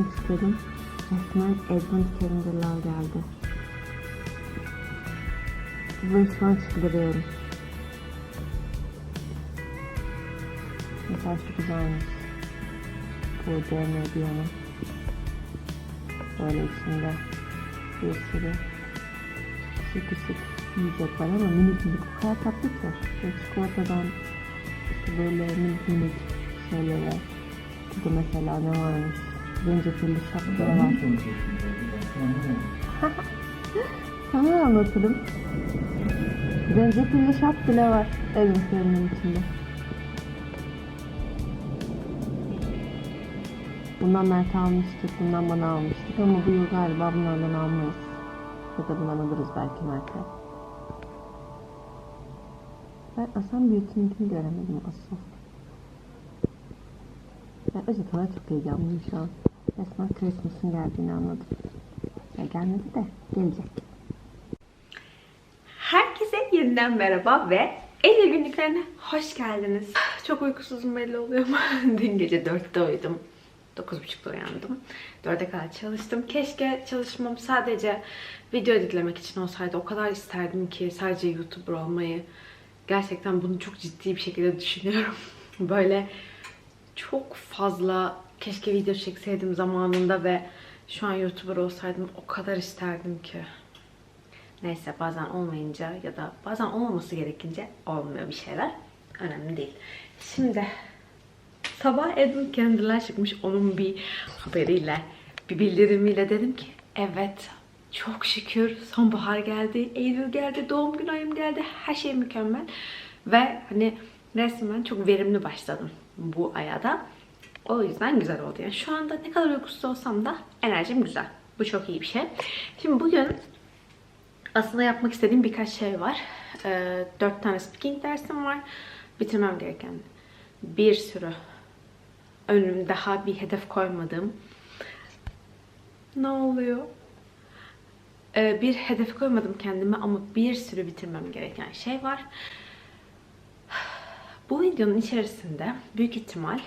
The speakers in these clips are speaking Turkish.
istedim. Resmen Edmund Calendar'lar geldi. Ve şu an çıldırıyorum. Mesela şu güzelmiş. Bu DM diyonu. Böyle içinde bir sürü küçük küçük yiyecek var ama minik minik. O kadar tatlı ki. Böyle çikolatadan işte böyle minik minik şeylere. Burada mesela ne varmış? Zencefilli şapkalar var. Sana anlatırım. Zencefilli şap bile var evimizin içinde. Bundan Mert almıştık, bundan bana almıştık ama bu yıl galiba bunlardan almayız. Ya da bundan alırız belki Mert'e. Ben Aslan Beauty'ninkini göremedim asıl. Ben acıkana çok heyecanlıyım şu an. Resmen Christmas'ın geldiğini anladım. Ya gelmedi de gelecek. Herkese yeniden merhaba ve Eylül günlüklerine hoş geldiniz. Çok uykusuzum belli oluyor ama dün gece 4'te uyudum. 9.30'da uyandım. 4'e kadar çalıştım. Keşke çalışmam sadece video editlemek için olsaydı. O kadar isterdim ki sadece YouTuber olmayı. Gerçekten bunu çok ciddi bir şekilde düşünüyorum. Böyle çok fazla keşke video çekseydim zamanında ve şu an YouTuber olsaydım o kadar isterdim ki. Neyse bazen olmayınca ya da bazen olmaması gerekince olmuyor bir şeyler. Önemli değil. Şimdi sabah Edwin Candle'lar çıkmış onun bir haberiyle, bir bildirimiyle dedim ki evet çok şükür sonbahar geldi, Eylül geldi, doğum günü ayım geldi, her şey mükemmel. Ve hani resmen çok verimli başladım bu aya da. O yüzden güzel oldu. Yani şu anda ne kadar uykusuz olsam da enerjim güzel. Bu çok iyi bir şey. Şimdi bugün aslında yapmak istediğim birkaç şey var. Ee, dört tane speaking dersim var. Bitirmem gereken bir sürü önüm daha bir hedef koymadığım. Ne oluyor? Ee, bir hedef koymadım kendime ama bir sürü bitirmem gereken şey var. Bu videonun içerisinde büyük ihtimal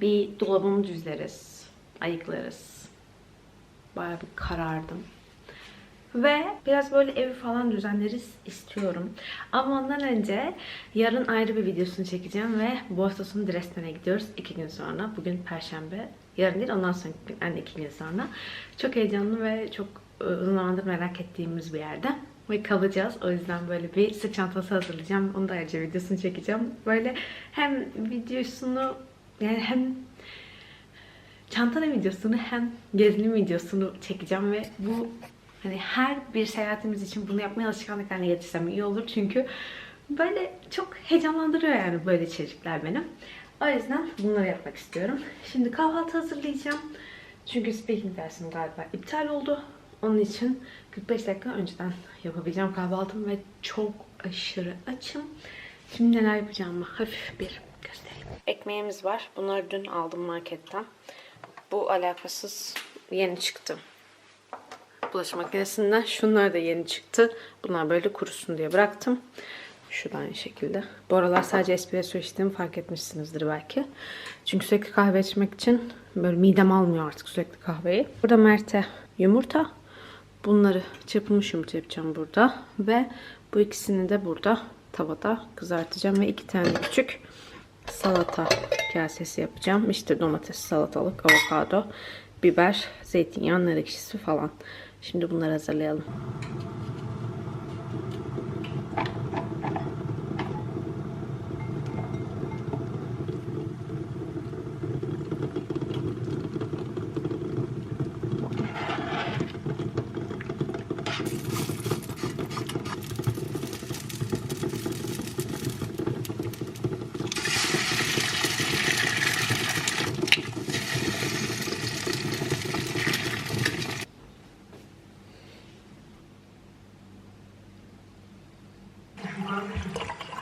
bir dolabımı düzleriz, ayıklarız. Bayağı bir karardım. Ve biraz böyle evi falan düzenleriz istiyorum. Ama ondan önce yarın ayrı bir videosunu çekeceğim ve sonu Dresden'e gidiyoruz iki gün sonra. Bugün Perşembe. Yarın değil ondan sonraki gün yani iki gün sonra. Çok heyecanlı ve çok e, uzun zamandır merak ettiğimiz bir yerde. Ve kalacağız. O yüzden böyle bir sırt çantası hazırlayacağım. Onu da ayrıca videosunu çekeceğim. Böyle hem videosunu yani hem çantanın videosunu hem gezinin videosunu çekeceğim ve bu hani her bir seyahatimiz için bunu yapmaya alışkanlık haline getirsem iyi olur çünkü böyle çok heyecanlandırıyor yani böyle içerikler beni. O yüzden bunları yapmak istiyorum. Şimdi kahvaltı hazırlayacağım. Çünkü speaking dersim galiba iptal oldu. Onun için 45 dakika önceden yapabileceğim kahvaltımı ve çok aşırı açım. Şimdi neler yapacağımı hafif bir göstereyim. Ekmeğimiz var. Bunları dün aldım marketten. Bu alakasız yeni çıktı bulaşık makinesinden. Şunlar da yeni çıktı. Bunlar böyle kurusun diye bıraktım. Şu da aynı şekilde. Bu aralar sadece espresso içtiğimi fark etmişsinizdir belki. Çünkü sürekli kahve içmek için böyle midem almıyor artık sürekli kahveyi. Burada Mert'e yumurta. Bunları çırpılmış yumurta yapacağım burada. Ve bu ikisini de burada tavada kızartacağım. Ve iki tane küçük salata kasesi yapacağım. İşte domates, salatalık, avokado, biber, zeytinyağı, nar ekşisi falan. Şimdi bunları hazırlayalım.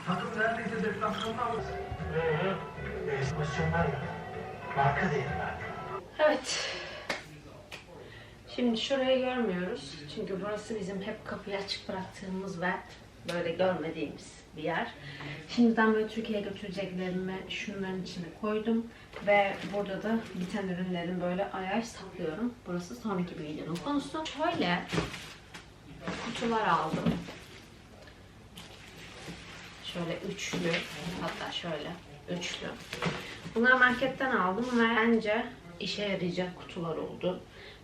Takım neredeyse deplasmanını alır. Ee, pozisyonlar marka değeri verdi. Evet. Şimdi şurayı görmüyoruz. Çünkü burası bizim hep kapıyı açık bıraktığımız ve Böyle görmediğimiz bir yer. Şimdiden böyle Türkiye'ye götüreceklerimi şunların içine koydum. Ve burada da biten ürünlerin böyle ay ay saklıyorum. Burası sonraki bir videonun konusu. Şöyle kutular aldım. Şöyle üçlü, hatta şöyle üçlü. Bunları marketten aldım ve bence işe yarayacak kutular oldu.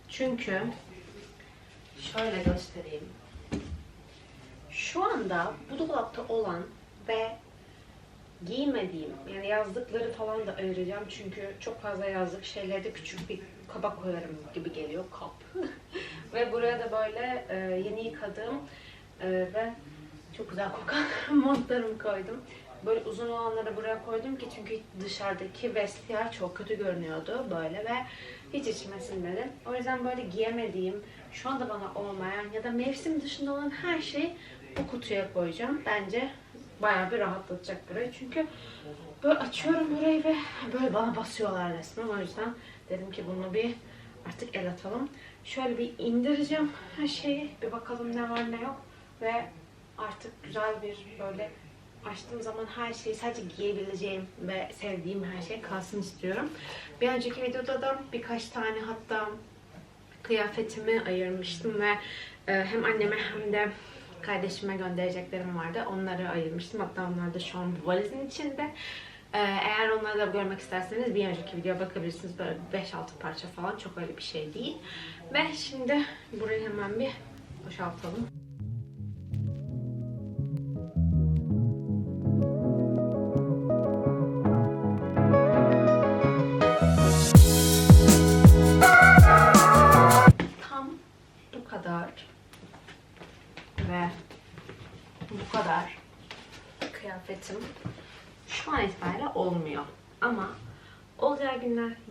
Çünkü şöyle göstereyim. Şu anda bu dolapta olan ve giymediğim yani yazlıkları falan da ayıracağım çünkü çok fazla yazlık şeylerde küçük bir kaba koyarım gibi geliyor kap. ve buraya da böyle e, yeni yıkadığım e, ve çok güzel kokan montlarımı koydum. Böyle uzun olanları buraya koydum ki çünkü dışarıdaki vestiyer çok kötü görünüyordu böyle ve hiç içime sinmedi. O yüzden böyle giyemediğim, şu anda bana olmayan ya da mevsim dışında olan her şeyi bu kutuya koyacağım. Bence bayağı bir rahatlatacak burayı. Çünkü böyle açıyorum burayı ve böyle bana basıyorlar resmen. O yüzden dedim ki bunu bir artık el atalım. Şöyle bir indireceğim her şeyi. Bir bakalım ne var ne yok. Ve artık güzel bir böyle açtığım zaman her şeyi sadece giyebileceğim ve sevdiğim her şey kalsın istiyorum. Bir önceki videoda da birkaç tane hatta kıyafetimi ayırmıştım ve e, hem anneme hem de kardeşime göndereceklerim vardı. Onları ayırmıştım. Hatta onlar da şu an valizin içinde. E, eğer onları da görmek isterseniz bir önceki videoya bakabilirsiniz. Böyle 5-6 parça falan. Çok öyle bir şey değil. Ve şimdi burayı hemen bir boşaltalım.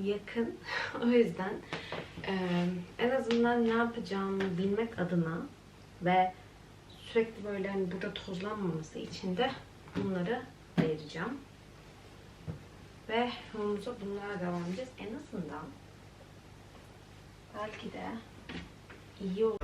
Yakın. o yüzden e, en azından ne yapacağımı bilmek adına ve sürekli böyle hani burada tozlanmaması için de bunları ayıracağım. Ve yolumuza bunlara devam edeceğiz. En azından belki de iyi olur.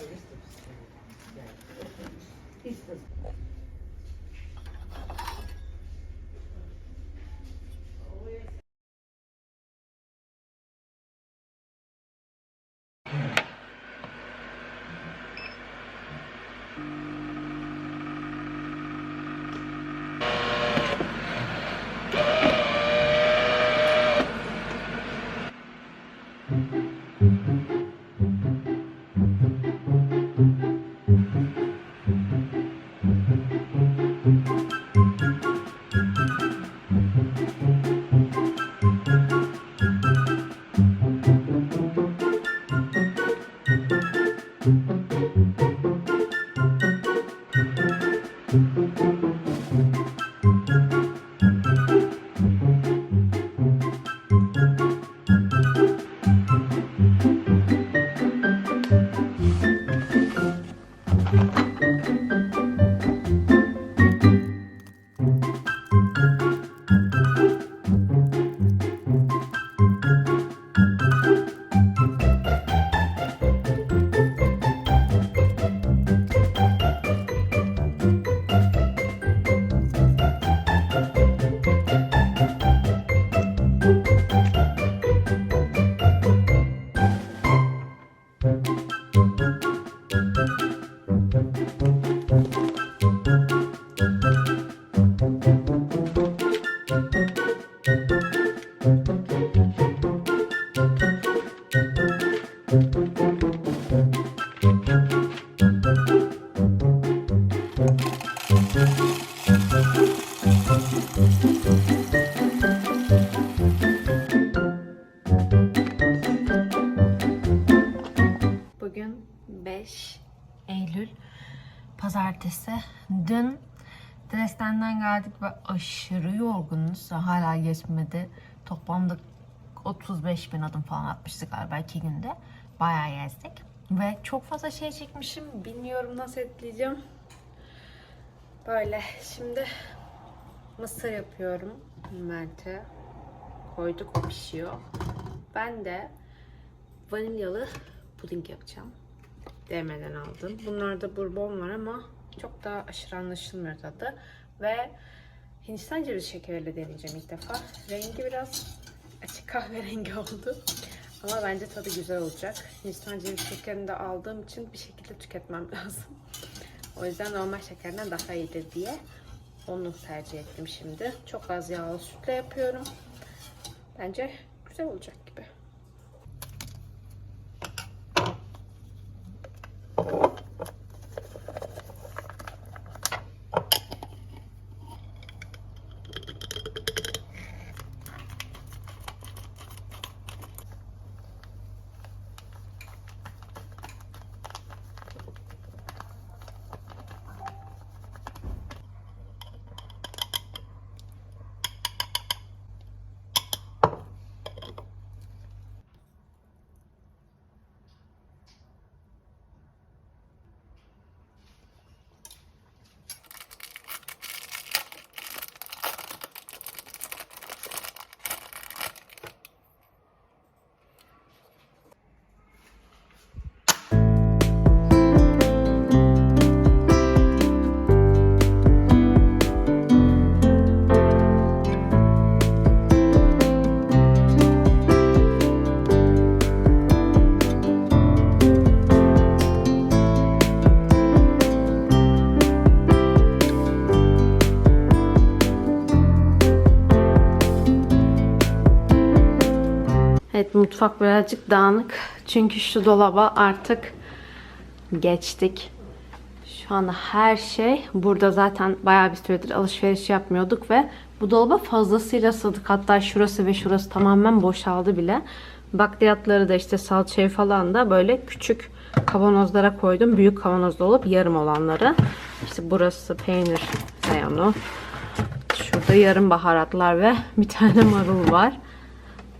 Bugün 5 Eylül Pazartesi. Dün Geldik ve aşırı yorgunuz. Hala geçmedi. Toplamda 35 bin adım falan atmıştık galiba iki günde. Bayağı gezdik. Ve çok fazla şey çekmişim. Bilmiyorum nasıl ekleyeceğim. Böyle şimdi mısır yapıyorum Mert'e. Koyduk o pişiyor. Ben de vanilyalı puding yapacağım. DM'den aldım. Bunlarda bourbon var ama çok da aşırı anlaşılmıyor tadı. Ve Hindistan cevizi şekeriyle deneyeceğim ilk defa. Rengi biraz açık kahverengi oldu. Ama bence tadı güzel olacak. Hindistan cevizi şekerini de aldığım için bir şekilde tüketmem lazım. O yüzden normal şekerden daha iyidir diye onu tercih ettim şimdi. Çok az yağlı sütle yapıyorum. Bence güzel olacak mutfak birazcık dağınık. Çünkü şu dolaba artık geçtik. Şu anda her şey burada zaten bayağı bir süredir alışveriş yapmıyorduk ve bu dolaba fazlasıyla sığdık. Hatta şurası ve şurası tamamen boşaldı bile. Bakliyatları da işte salçayı falan da böyle küçük kavanozlara koydum. Büyük kavanozda olup yarım olanları. İşte burası peynir reyonu. Şurada yarım baharatlar ve bir tane marul var.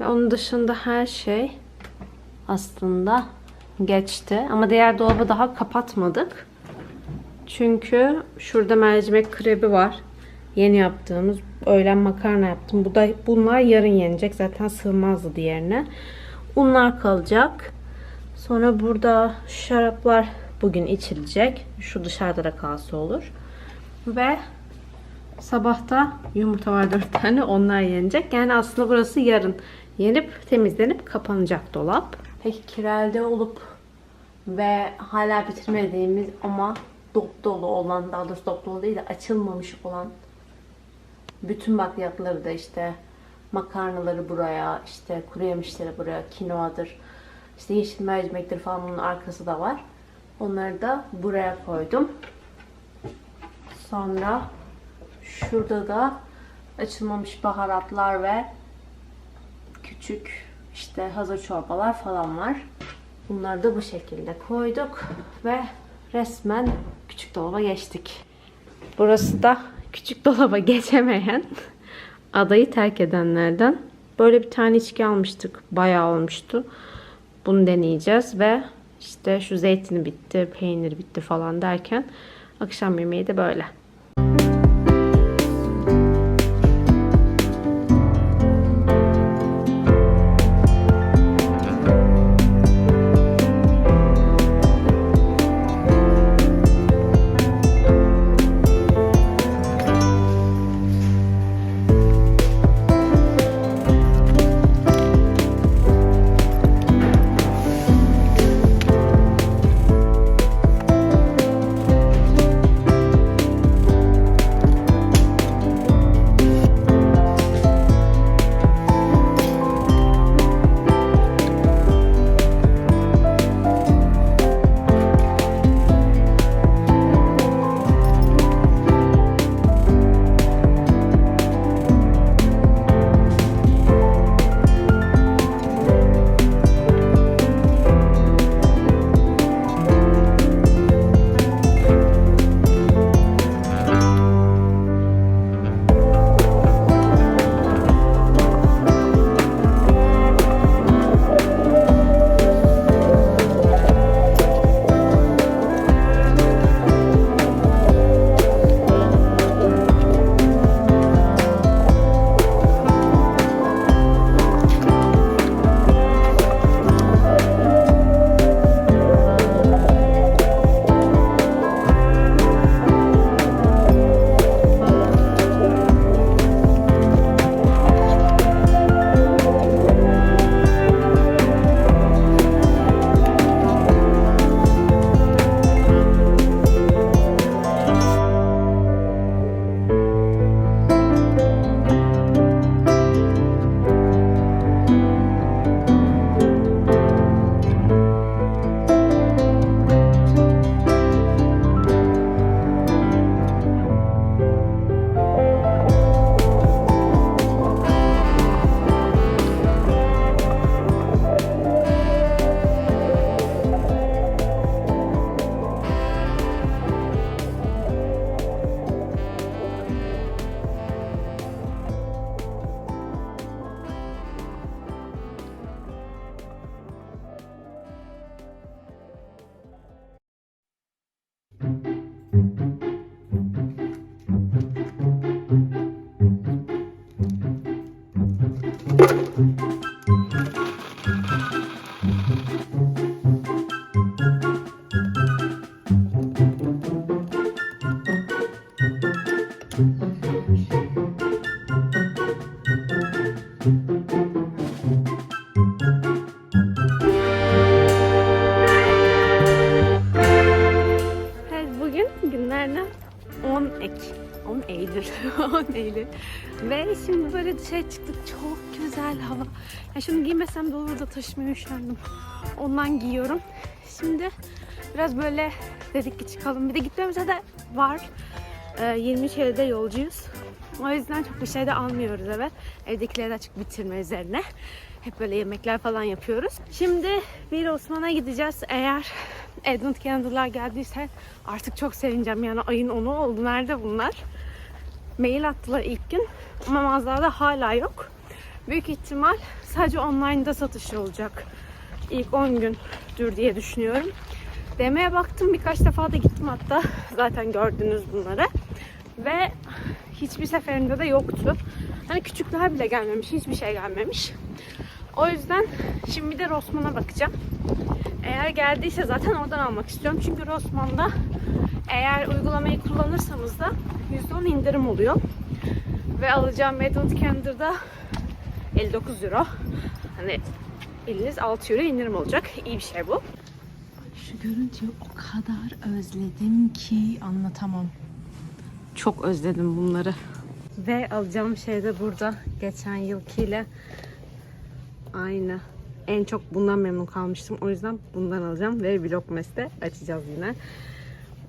Ve onun dışında her şey aslında geçti. Ama diğer dolabı daha kapatmadık. Çünkü şurada mercimek krebi var. Yeni yaptığımız öğlen makarna yaptım. Bu da bunlar yarın yenecek. Zaten sığmazdı diğerine. Unlar kalacak. Sonra burada şaraplar bugün içilecek. Şu dışarıda da kalsa olur. Ve sabahta yumurta var 4 tane. Onlar yenecek. Yani aslında burası yarın yenip temizlenip kapanacak dolap. Peki kirelde olup ve hala bitirmediğimiz ama dop dolu olan, daha doğrusu dop dolu değil de açılmamış olan bütün bakliyatları da işte makarnaları buraya, işte kuru yemişleri buraya, kinoadır, işte yeşil mercimektir falan bunun arkası da var. Onları da buraya koydum. Sonra şurada da açılmamış baharatlar ve küçük işte hazır çorbalar falan var. Bunları da bu şekilde koyduk ve resmen küçük dolaba geçtik. Burası da küçük dolaba geçemeyen adayı terk edenlerden. Böyle bir tane içki almıştık. Bayağı olmuştu. Bunu deneyeceğiz ve işte şu zeytini bitti, peynir bitti falan derken akşam yemeği de böyle. Şunu giymesem de olur da taşımaya üşendim. Ondan giyiyorum. Şimdi biraz böyle dedik ki çıkalım. Bir de gitmemize de var. Ee, 23 Eylül'de yolcuyuz. O yüzden çok bir şey de almıyoruz eve. Evdekileri de açık bitirme üzerine. Hep böyle yemekler falan yapıyoruz. Şimdi bir Osman'a gideceğiz. Eğer Advent Candle'lar geldiyse artık çok sevineceğim. Yani ayın 10'u oldu. Nerede bunlar? Mail attılar ilk gün. Ama mağazada hala yok. Büyük ihtimal sadece online'da satışı olacak. İlk 10 gündür diye düşünüyorum. DM'ye baktım birkaç defa da gittim hatta. Zaten gördünüz bunları. Ve hiçbir seferinde de yoktu. Hani küçükler bile gelmemiş. Hiçbir şey gelmemiş. O yüzden şimdi bir de Rossmann'a bakacağım. Eğer geldiyse zaten oradan almak istiyorum. Çünkü Rossmann'da eğer uygulamayı kullanırsanız da %10 indirim oluyor. Ve alacağım Advent Calendar'da 59 euro. Hani eliniz 6 euro indirim olacak. İyi bir şey bu. Şu görüntüyü o kadar özledim ki anlatamam. Çok özledim bunları. Ve alacağım şey de burada. Geçen yılkiyle aynı. En çok bundan memnun kalmıştım. O yüzden bundan alacağım ve Vlogmas'te açacağız yine.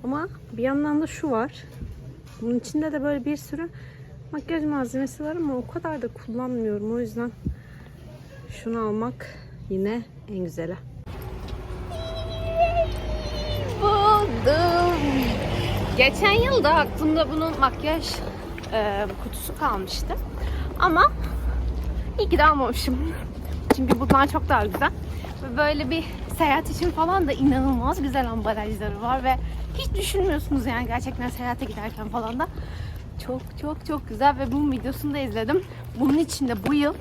Ama bir yandan da şu var. Bunun içinde de böyle bir sürü makyaj malzemesi var ama o kadar da kullanmıyorum. O yüzden şunu almak yine en güzeli. Buldum. Geçen yıl da aklımda bunun makyaj e, kutusu kalmıştı. Ama iyi ki de almamışım. Çünkü bunlar çok daha güzel. Böyle bir seyahat için falan da inanılmaz güzel ambalajları var ve hiç düşünmüyorsunuz yani gerçekten seyahate giderken falan da. Çok çok çok güzel ve bunun videosunu da izledim. Bunun içinde bu yıl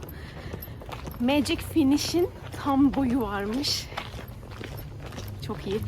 Magic Finish'in tam boyu varmış. Çok iyi.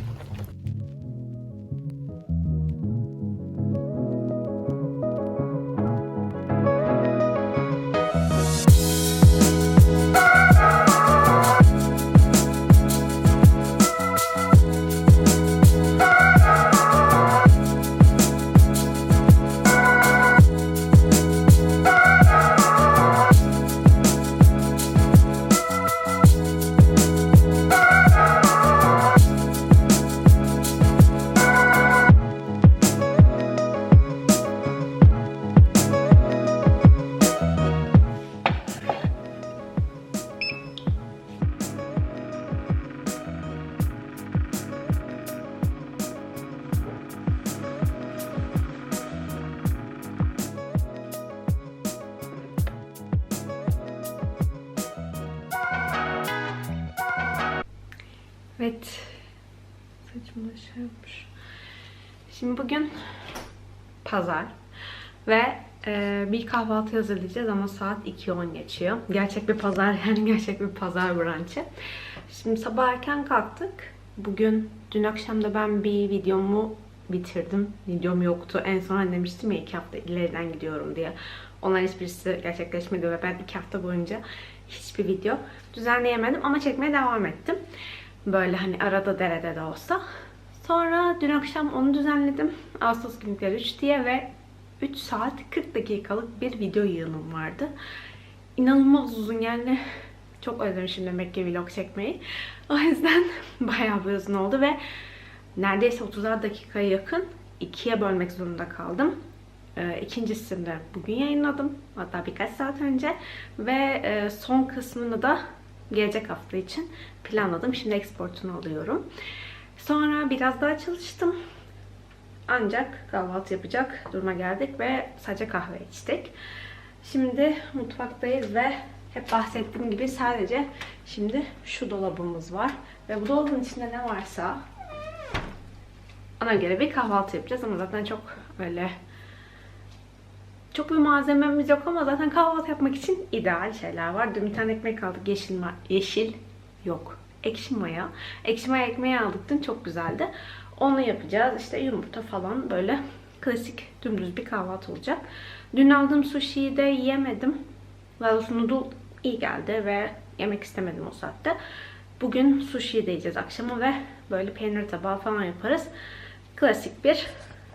Pazar. Ve e, bir kahvaltı hazırlayacağız ama saat 2.10 geçiyor. Gerçek bir pazar yani gerçek bir pazar brunch'ı. Şimdi sabah erken kalktık. Bugün dün akşam da ben bir videomu bitirdim. Videom yoktu. En son hani demiştim ya iki hafta ileriden gidiyorum diye. Onların hiçbirisi gerçekleşmedi ve ben iki hafta boyunca hiçbir video düzenleyemedim ama çekmeye devam ettim. Böyle hani arada derede de olsa. Sonra dün akşam onu düzenledim. Ağustos günlükleri 3 diye ve 3 saat 40 dakikalık bir video yığınım vardı. İnanılmaz uzun yani. Çok özlemişim demek ki vlog çekmeyi. O yüzden bayağı bir uzun oldu ve neredeyse 30 dakikaya yakın ikiye bölmek zorunda kaldım. Ee, İkincisini de bugün yayınladım. Hatta birkaç saat önce. Ve e, son kısmını da gelecek hafta için planladım. Şimdi exportunu alıyorum. Sonra biraz daha çalıştım. Ancak kahvaltı yapacak duruma geldik ve sadece kahve içtik. Şimdi mutfaktayız ve hep bahsettiğim gibi sadece şimdi şu dolabımız var. Ve bu dolabın içinde ne varsa ona göre bir kahvaltı yapacağız ama zaten çok öyle çok bir malzememiz yok ama zaten kahvaltı yapmak için ideal şeyler var. Dün bir tane ekmek aldık. Yeşil, yeşil yok. Ekşi maya. Ekşi maya ekmeği aldık dün. Çok güzeldi. Onu yapacağız. İşte yumurta falan böyle klasik dümdüz bir kahvaltı olacak. Dün aldığım sushi'yi de yemedim. Daha noodle iyi geldi ve yemek istemedim o saatte. Bugün sushi de yiyeceğiz akşama ve böyle peynir tabağı falan yaparız. Klasik bir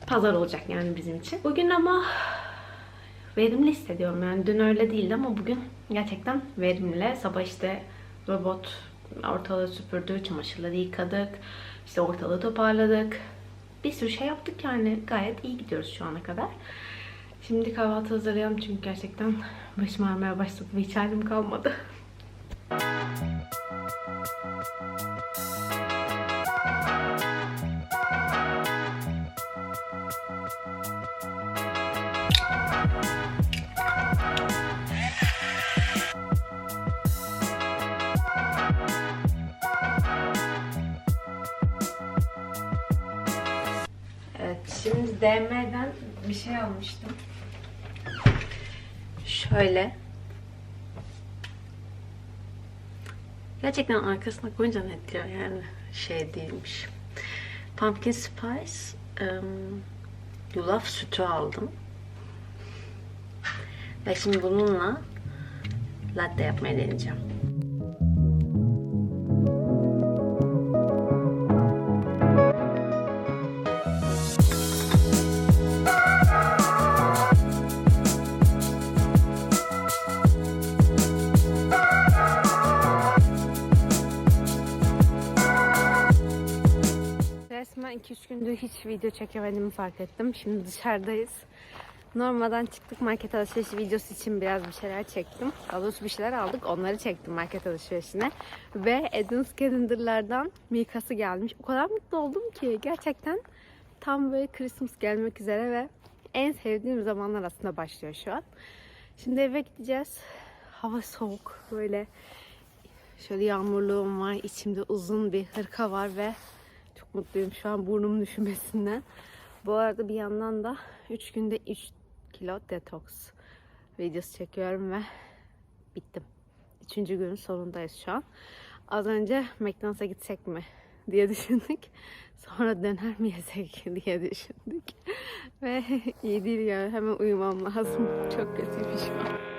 pazar olacak yani bizim için. Bugün ama verimli hissediyorum yani dün öyle değildi ama bugün gerçekten verimli. Sabah işte robot ortalığı süpürdü, çamaşırları yıkadık, işte ortalığı toparladık. Bir sürü şey yaptık yani gayet iyi gidiyoruz şu ana kadar. Şimdi kahvaltı hazırlayalım çünkü gerçekten başım ağrımaya başladı ve hiç halim kalmadı. DM'den bir şey almıştım. Şöyle. Gerçekten arkasına koyunca net diyor yani şey değilmiş. Pumpkin Spice ım, yulaf sütü aldım. Ve şimdi bununla latte yapmayı deneyeceğim. Hiç video çekemediğimi fark ettim. Şimdi dışarıdayız. Normalden çıktık market alışverişi videosu için biraz bir şeyler çektim. Daha bir şeyler aldık. Onları çektim market alışverişine. Ve Adams Calendar'lardan Mikası gelmiş. O kadar mutlu oldum ki gerçekten tam böyle Christmas gelmek üzere ve en sevdiğim zamanlar aslında başlıyor şu an. Şimdi eve gideceğiz. Hava soğuk böyle şöyle yağmurluğum var. İçimde uzun bir hırka var ve çok mutluyum şu an burnumun üşümesinden. Bu arada bir yandan da 3 günde 3 kilo detoks videosu çekiyorum ve bittim. Üçüncü günün sonundayız şu an. Az önce McDonald's'a gitsek mi diye düşündük. Sonra döner mi yesek diye düşündük. Ve iyi değil ya hemen uyumam lazım. Çok kötüyüm şu an.